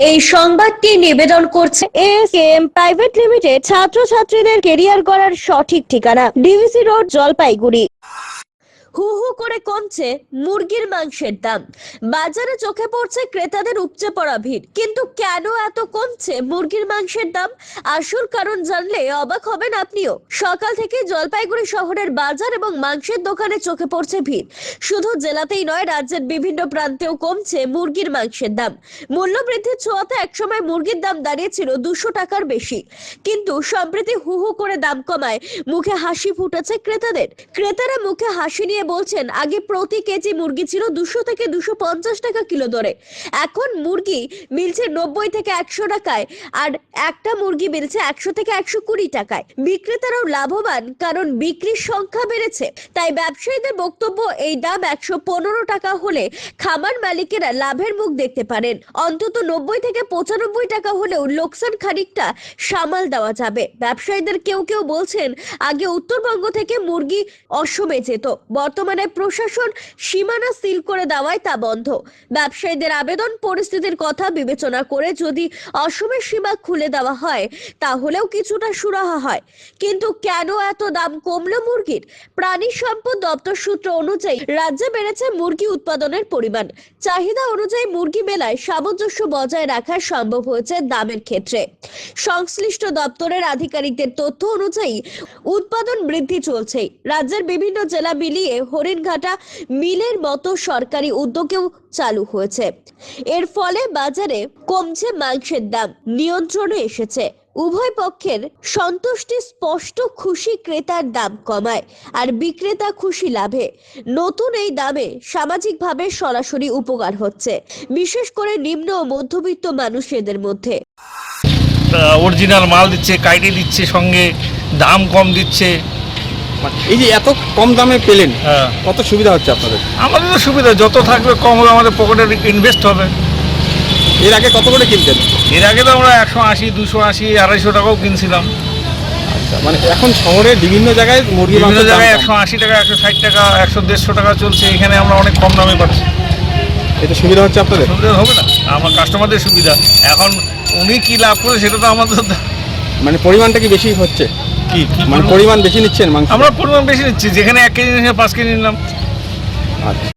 এই সংবাদটি নিবেদন করছে এএসকেএম প্রাইভেট লিমিটেড, ছাত্রছাত্রীদের কেরিয়ার করার সঠিক ঠিকানা, ডিভিসি রোড, জলপাইগুড়ি। হু হু করে কমছে মুরগির মাংসের দাম। বাজারে চোখে পড়ছে ক্রেতাদের উপচে পড়া ভিড়। কিন্তু কেন এত কমছে মুরগির মাংসের দাম? আসল কারণ জানলে অবাক হবেন আপনিও। সকাল থেকে জলপাইগুড়ি শহরের বাজার এবং মাংসের দোকানে চোখে পড়ছে ভিড়। শুধু জেলাতেই নয়, রাজ্যের বিভিন্ন প্রান্তেও কমছে মুরগির মাংসের দাম। মূল্য বৃদ্ধির ছোঁয়াতে একসময় মুরগির দাম দাঁড়িয়েছিল দুশো টাকার বেশি। কিন্তু সম্প্রতি হু হু করে দাম কমায় মুখে হাসি ফুটেছে ক্রেতাদের। ক্রেতারা মুখে হাসি নিয়ে বলছেন, আগে প্রতি কেজি মুরগি ছিল দুশো থেকে দুশো পঞ্চাশ টাকা কিলো দরে। এখন মুরগি মিলছে নব্বই থেকে একশো টাকায়, আর একটা মুরগি মিলছে একশো থেকে একশো কুড়ি টাকায়। বিক্রেতারাও লাভবান, কারণ বিক্রির সংখ্যা বেড়েছে। তাই ব্যবসায়ীদের বক্তব্য, এই দাম একশো পনেরো টাকা হলে খামার মালিকেরা লাভের মুখ দেখতে পারেন। অন্তত নব্বই থেকে পঁচানব্বই টাকা হলেও লোকসান খানিকটা সামাল দেওয়া যাবে। ব্যবসায়ীদের কেউ কেউ বলছেন, আগে উত্তরবঙ্গ থেকে মুরগি অসমে যেত। বর্তমানে প্রশাসন সীমানা সিল করে দেওয়ায় তা বন্ধ। ব্যবসায়ীদের আবেদন, পরিস্থিতির কথা বিবেচনা করে যদি অসমের সীমা খুলে দেওয়া হয়, তাহলেও কিছুটা সুরাহা হয়। কিন্তু কেন এত দাম কমলো মুরগির? প্রাণী সম্পদ দপ্তর সূত্র অনুযায়ী রাজ্যে বেড়েছে মুরগি উৎপাদনের পরিমাণ। চাহিদা অনুযায়ী মুরগি মেলায় সামঞ্জস্য বজায় রাখা সম্ভব হয়েছে দামের ক্ষেত্রে। সংশ্লিষ্ট দপ্তরের আধিকারিকদের তথ্য অনুযায়ী উৎপাদন বৃদ্ধি চলছে রাজ্যের বিভিন্ন জেলা মিলিয়ে হরিণঘাটা মিলের মতো সরকারি উদ্যোগেও চালু হয়েছে। এর ফলে বাজারে কমছে মাংসের দাম, নিয়ন্ত্রণে এসেছে। উভয় পক্ষের সন্তুষ্টি স্পষ্ট, খুশি ক্রেতার দাম কমায় আর বিক্রেতা খুশি লাভে। নতুন এই দামে সামাজিকভাবে সরাসরি উপকার হচ্ছে, বিশেষ করে নিম্ন ও মধ্যবিত্ত মানুষেদের মধ্যে। অরিজিনাল মাল দিচ্ছে কাইটে দিচ্ছে, সঙ্গে দাম কম দিচ্ছে। এই যে এত কম দামে পেলেন হ্যাঁ। কত সুবিধা হচ্ছে আপনাদের? আমাদের তো সুবিধা যত থাকবে কম হবে আমাদের পকেটে ইনভেস্ট হবে। এর আগে কত করে কিনতেন? এর আগে তো আমরা একশো আশি দুশো আশি আড়াইশো টাকাও কিনছিলাম। আচ্ছা মানে এখন শহরে বিভিন্ন জায়গায় মুরগি বিভিন্ন জায়গায় একশো আশি টাকা একশো ষাট টাকা একশো দেড়শো টাকা চলছে এখানে আমরা অনেক কম দামে পাচ্ছি। এটা সুবিধা হচ্ছে আপনাদের? সুবিধা হবে না আমার কাস্টমারদের সুবিধা। এখন উনি কি লাভ করে সেটা তো আমাদের মানে পরিমাণটা কি বেশি হচ্ছে? কি কি মানে পরিমাণ বেশি নিচ্ছেন মাংস? আমরা পরিমাণ বেশি নিচ্ছি যেখানে এক কেজি নিচ্ছে পাঁচ কেজি নিলাম। আচ্ছা।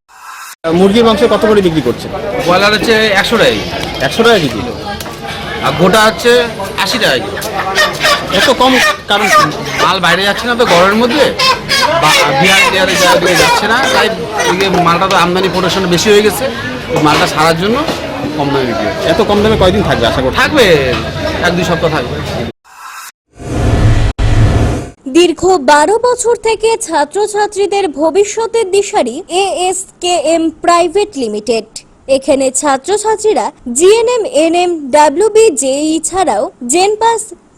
মুরগির মাংস কত করে বিক্রি করছে ব্রয়লার হচ্ছে একশো টাকা। একশো টাকা কেজি? আর গোটা হচ্ছে আশি টাকা কেজি। এত কম কারণ মাল বাইরে যাচ্ছে না তো গরমের মধ্যে? বা বিহার টিহারে দিকে যাচ্ছে না তাই মালটা তো আমদানি প্রোডাকশন বেশি হয়ে গেছে। মালটা সারার জন্য কম দামে বিক্রি এত কম দামে কয়দিন থাকবে আশা করছি থাকবে এক দুই সপ্তাহ থাকবে। দীর্ঘ বারো বছর থেকে ছাত্রছাত্রীদের ভবিষ্যতের দিশারি এএসকেএম প্রাইভেট লিমিটেড। এখানে ছাত্রছাত্রীরা GNM N NM, WB, JE ছাড়াও জেনপাস